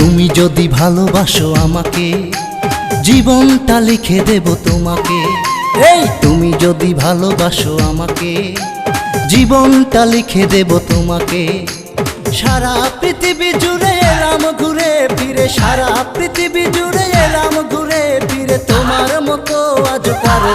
তুমি যদি ভালোবাসো আমাকে জীবনটা লিখে দেব তোমাকে। এই! তুমি যদি ভালোবাসো আমাকে জীবনটা লিখে দেব তোমাকে। সারা পৃথিবী জুড়ে এলাম ঘুরে ফিরে সারা পৃথিবী জুড়ে এলাম ঘুরে ফিরে। তোমার মতো আজ কারও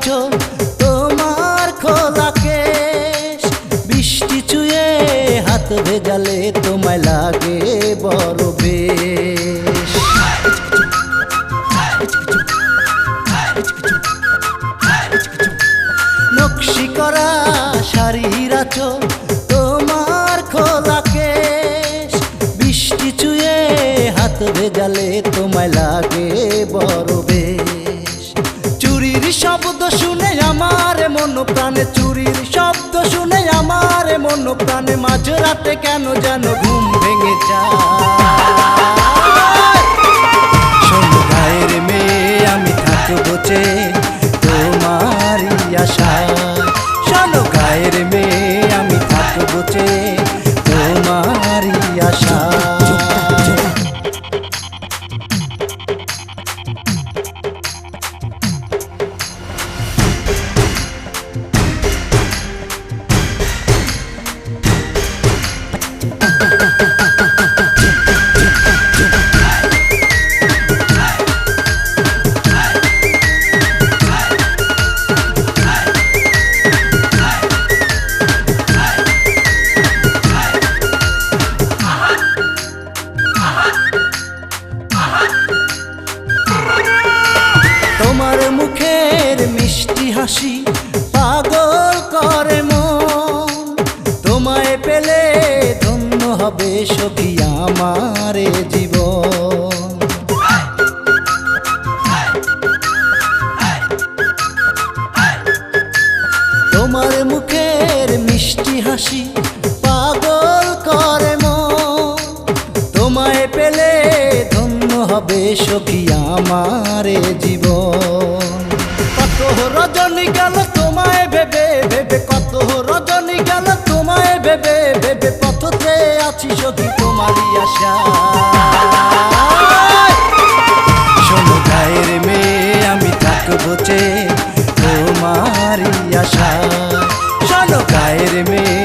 আঁচল তোমার খোলা কেশ, বৃষ্টি চুয়ে হাত ভেজালে তোমায় লাগে বড় বেশ। নকশি করা শাড়ির আঁচল তোমার খোলা কেশ, বৃষ্টি চুয়ে হাত ভেজালে তোমায় লাগে বড় শুনে আমার মন প্রাণে, চুরির শব্দ শুনে আমার মন প্রাণে, মাঝরাতে কেন যেন ঘুম ভেঙে যায়? শোনো গায়ের মেয়ে, আমি থাকব যে তোমারই শোনো মেয়ে, আমি থাকব যে তোমার মুখের মিষ্টি হাসি পাগল করে মন তোমায় পেলে ধন্য হবে সখী আমারে জীবন। তোমার মুখের মিষ্টি হাসি পাগল করে মন তোমায় পেলে হবে সখী আমারে জীব কত রজনী গেল তোমায় ভেবে ভেবে কত রজনী গেল তোমায় ভেবে ভেবে পথতে আছি সখী তোমারই আশা। শোনো আশা। শোনো গায়ের মেয়ে